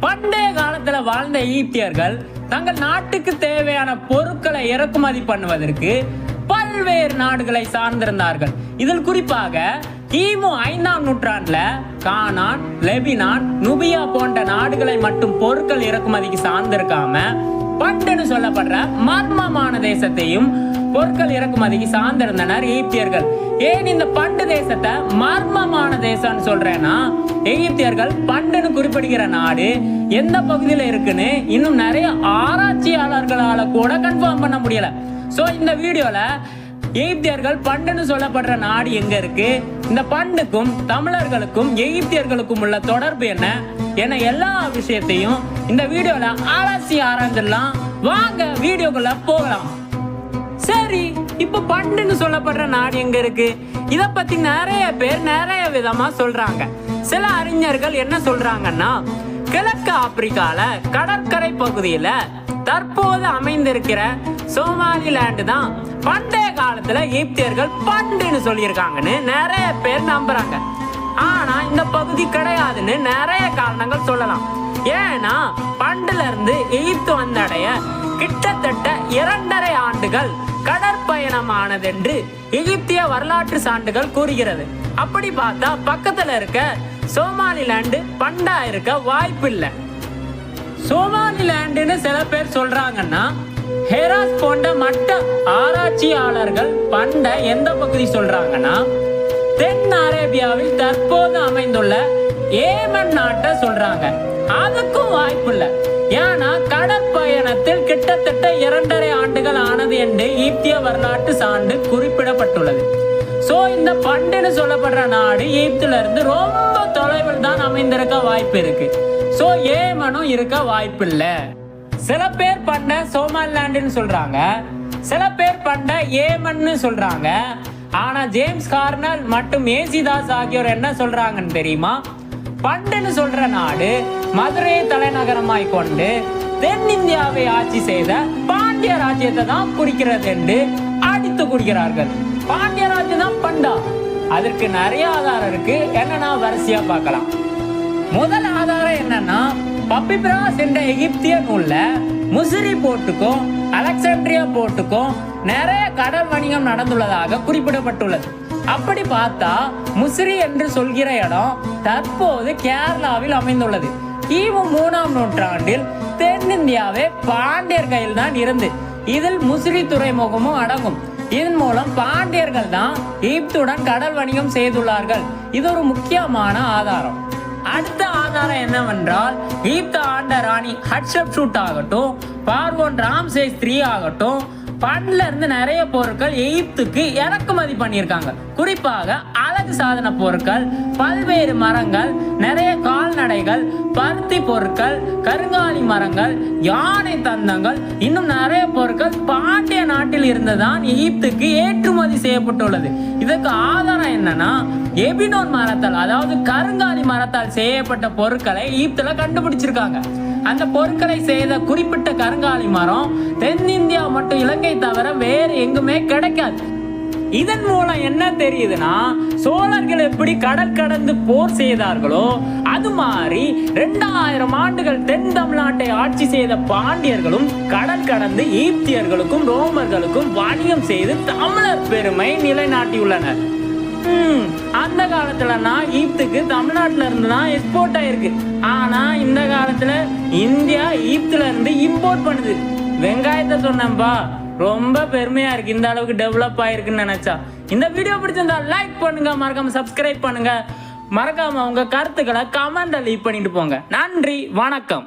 பண்டைய காலத்துல வாழ்ந்த ஈட்டியர்கள் தங்கள் நாட்டுக்கு தேவையான பொருட்களை இறக்குமதி பண்ணுவதற்கு பல்வேறு நாடுகளை சார்ந்திருந்தார்கள். இதில் குறிப்பாக கிமு ஐந்தாம் நூற்றாண்டுல கானான் லெபினான் நுபியா போன்ற நாடுகளை மட்டும் பொருட்கள் இறக்குமதிக்கு சார்ந்திருக்காம பண்டுன்னு சொல்லப்படுற மர்மமான தேசத்தையும் பொருட்கள் இறக்குமதிக்கு சார்ந்திருந்தனர் எகிப்தியர்கள். ஏன் இந்த பண்டு தேசத்தை மர்மமான தேசம்னு சொல்றேன்னா எகிப்தியர்கள் பண்டுன்னு குறிப்பிடுகிற நாடு எந்த பகுதியில் இருக்குன்னு இன்னும் நிறைய ஆராய்ச்சியாளர்களால கூட கன்ஃபார்ம் பண்ண முடியல. ஸோ இந்த வீடியோல எகிப்தியர்கள் பண்டுன்னு சொல்லப்படுற நாடு எங்க இருக்கு? இந்த பண்டுக்கும் தமிழர்களுக்கும் எகிப்தியர்களுக்கும் உள்ள தொடர்பு என்ன? என எல்லா விஷயத்தையும் இந்த வீடியோல ஆராய்ச்சி ஆராய்ஞ்சிடலாம் வாங்க வீடியோக்குள்ள போகலாம். சரி இப்ப பண்டுன்னு சொல்லப்படுற நாடு எங்க இருக்கு? இத பத்தி நிறைய பேர் நிறைய விதமா சொல்றாங்க. சில அறிஞர்கள் என்ன சொல்றாங்கன்னா கிழக்கு ஆப்பிரிக்கால கடற்கரை பகுதியில தற்போது அமைந்திருக்கிற சோமாலிலாண்டு தான் பண்டைய காலத்துல எகிப்தியர்கள் பண்டுன்னு சொல்லியிருக்காங்கன்னு நிறைய பேர் நம்புறாங்க. ஆனா இந்த பகுதி கிடையாதுன்னு நிறைய காரணங்கள் சொல்லலாம். ஏன்னா பண்டுல இருந்து எகிப்து வந்தடைய கிட்டத்தட்ட இரண்டரை ஆண்டுகள் கடற்பயணமானதென்று எகிப்திய வரலாற்று சான்றுகள் கூறுகிறது. அப்படி பார்த்தா பக்கத்துல இருக்க சோமாலிலாண்டு பண்டா இருக்க வாய்ப்பு வாய்ப்பில்லை. சோமாலிலாண்டுன்னு சில பேர் சொல்றாங்கன்னா ஹெராஸ் போன்ற மற்ற ஆராய்ச்சியாளர்கள் பண்ட எந்த பகுதி சொல்றாங்கன்னா தென் அரேபியாவில் தற்போது அமைந்துள்ள ஏமன் நாட்டை சொல்றாங்க. கிட்டத்தட்ட இரண்டரை ஆண்டுகள் ஆனது என்று ஈப்திய வரலாற்று சான்று குறிப்பிடப்பட்டுள்ளது. சோ இந்த பண்டுன்னு சொல்லப்படுற நாடு ஈப்துல இருந்து ரொம்ப தொலைவில் தான் அமைந்திருக்க வாய்ப்பு இருக்கு. சோ ஏமனும் இருக்க வாய்ப்பு இல்ல சில பேர் பண்ண சோமாலிலாண்டுன்னு சொல்றாங்க. சில பேர் பண்ண ஏமன்னு சொல்றாங்க. ஆனா ஜேம்ஸ் கார்னல் மற்றும் ஏசிதாஸ் ஆகியோர் என்ன சொல்றாங்கன்னு தெரியுமா? பண்டுன்னு சொல்ற நாடு மதுரையை தலைநகரமாய் கொண்டு தென்னிந்தியாவை ஆட்சி செய்த பாண்டிய ராஜ்யத்தை தான் குறிக்கிறது என்று அடித்து குடிக்கிறார்கள் பாண்டிய ராஜ்யம் தான் பண்டா. அதற்கு நிறைய ஆதாரம் இருக்கு. என்னன்னா வரிசையா பார்க்கலாம். முதல் ஆதாரம் என்னன்னா பப்பிபிராஸ் என்ற எகிப்திய நூல்ல முசிறி போர்ட்டுக்கும் அலெக்சாண்ட்ரியா போர்ட்டுக்கும் நிறைய கடல் வணிகம் நடந்துள்ளதாக குறிப்பிடப்பட்டுள்ளது. அப்படி பார்த்தா முசிறி என்று சொல்கிற இடம் தற்போது கேரளாவில் அமைந்துள்ளது. கிமு மூணாம் நூற்றாண்டில் தென்னிந்தியாவே பாண்டியர் கையில் தான் இருந்து. இதில் முசிறி துறைமுகமும் அடங்கும். இதன் மூலம் பாண்டியர்கள் தான் ஈப்துடன் கடல் வணிகம் செய்துள்ளார்கள். இது ஒரு முக்கியமான ஆதாரம். அடுத்த ஆதாரம் என்னவென்றால் ஈப்த ஆண்ட ராணி ஹட்ஷப் ஷூட் ஆகட்டும் பார்வோன் ராம்சேஸ் த்ரீ ஆகட்டும் பண்ல இருந்து நிறைய பொருட்கள் எகிப்துக்கு இறக்குமதி பண்ணியிருக்காங்க. குறிப்பாக அழகு சாதன பொருட்கள் பல்வேறு மரங்கள் நிறைய கால்நடைகள் பருத்தி பொருட்கள் கருங்காலி மரங்கள் யானை தந்தங்கள் இன்னும் நிறைய பொருட்கள் பாண்டிய நாட்டில் இருந்துதான் எகிப்துக்கு ஏற்றுமதி செய்யப்பட்டுள்ளது. இதற்கு ஆதாரம் என்னன்னா எபினோன் மரத்தால் அதாவது கருங்காலி மரத்தால் செய்யப்பட்ட பொருட்களை எகிப்துல கண்டுபிடிச்சிருக்காங்க. அந்த பொருட்களை செய்த குறிப்பிட்ட கருங்காலி மரம் தென்னிந்தியா மற்றும் இலங்கை தவிர வேறு எங்குமே கிடைக்காது. இதன் மூலம் என்ன தெரியுதுன்னா சோழர்கள் எப்படி கடல் கடந்து போர் செய்தார்களோ அது மாதிரி ரெண்டாயிரம் ஆண்டுகள் தென் தமிழ்நாட்டை ஆட்சி செய்த பாண்டியர்களும் கடல் கடந்து ஈப்தியர்களுக்கும் ரோமர்களுக்கும் வணிகம் செய்து தமிழர் பெருமை நிலைநாட்டியுள்ளனர். அந்த காலத்துலனா ஈப்துக்கு தமிழ்நாட்டுல இருந்து தான் எக்ஸ்போர்ட் ஆயிருக்கு. ஆனா இந்த காலத்துல இந்தியா ஈப்துல இருந்து இம்போர்ட் பண்ணுது. வெங்காயத்தை சொன்னேன்பா ரொம்ப பெருமையா இருக்கு. இந்த அளவுக்கு டெவலப் ஆயிருக்குன்னு நினைச்சா. இந்த வீடியோ பிடிச்சிருந்தா லைக் பண்ணுங்க மறக்காம சப்ஸ்கிரைப் பண்ணுங்க. மறக்காம உங்க கருத்துக்களை கமெண்ட்ல லீவ் பண்ணிட்டு போங்க. நன்றி வணக்கம்.